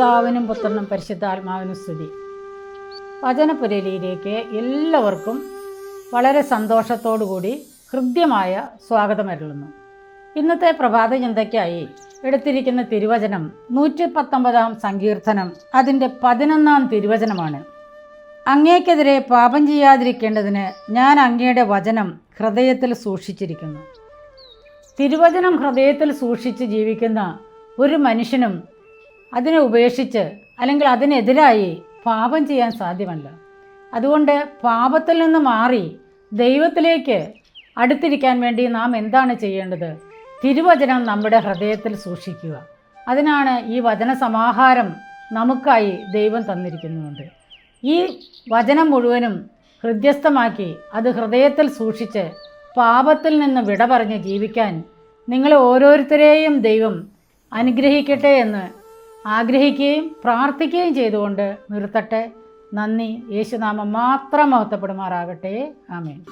പിതാവിനും പുത്രനും പരിശുദ്ധാത്മാവിനും സ്തുതി. വചനപുരയിലേക്ക് എല്ലാവർക്കും വളരെ സന്തോഷത്തോടുകൂടി ഹൃദ്യമായ സ്വാഗതമരുളുന്നു ഇന്നത്തെ പ്രഭാത ചിന്തയ്ക്കായി എടുത്തിരിക്കുന്ന തിരുവചനം നൂറ്റി പത്തൊമ്പതാം സങ്കീർത്തനം അതിന്റെ പതിനൊന്നാം തിരുവചനമാണ്. അങ്ങേക്കെതിരെ പാപം ചെയ്യാതിരിക്കേണ്ടതിന് ഞാൻ അങ്ങയുടെ വചനം ഹൃദയത്തിൽ സൂക്ഷിച്ചിരിക്കുന്നു. തിരുവചനം ഹൃദയത്തിൽ സൂക്ഷിച്ച് ജീവിക്കുന്ന ഒരു മനുഷ്യനും അതിനെ ഉപേക്ഷിച്ച് അല്ലെങ്കിൽ അതിനെതിരായി പാപം ചെയ്യാൻ സാധ്യമല്ല. അതുകൊണ്ട് പാപത്തിൽ നിന്ന് മാറി ദൈവത്തിലേക്ക് അടുത്തിരിക്കാൻ വേണ്ടി നാം എന്താണ് ചെയ്യേണ്ടത്? തിരുവചനം നമ്മുടെ ഹൃദയത്തിൽ സൂക്ഷിക്കുക. അതിനാണ് ഈ വചന സമാഹാരം നമുക്കായി ദൈവം തന്നിരിക്കുന്നുണ്ട്. ഈ വചനം മുഴുവനും ഹൃദ്യസ്ഥമാക്കി അത് ഹൃദയത്തിൽ സൂക്ഷിച്ച് പാപത്തിൽ നിന്ന് വിട പറഞ്ഞ് ജീവിക്കാൻ നിങ്ങളെ ഓരോരുത്തരെയും ദൈവം അനുഗ്രഹിക്കട്ടെ എന്ന് ആഗ്രഹിക്കുകയും പ്രാർത്ഥിക്കുകയും ചെയ്തുകൊണ്ട് നിർത്തട്ടെ. നന്ദി. യേശുനാമം മാത്രം മഹത്വപ്പെടുമാറാകട്ടെ. ആമേൻ.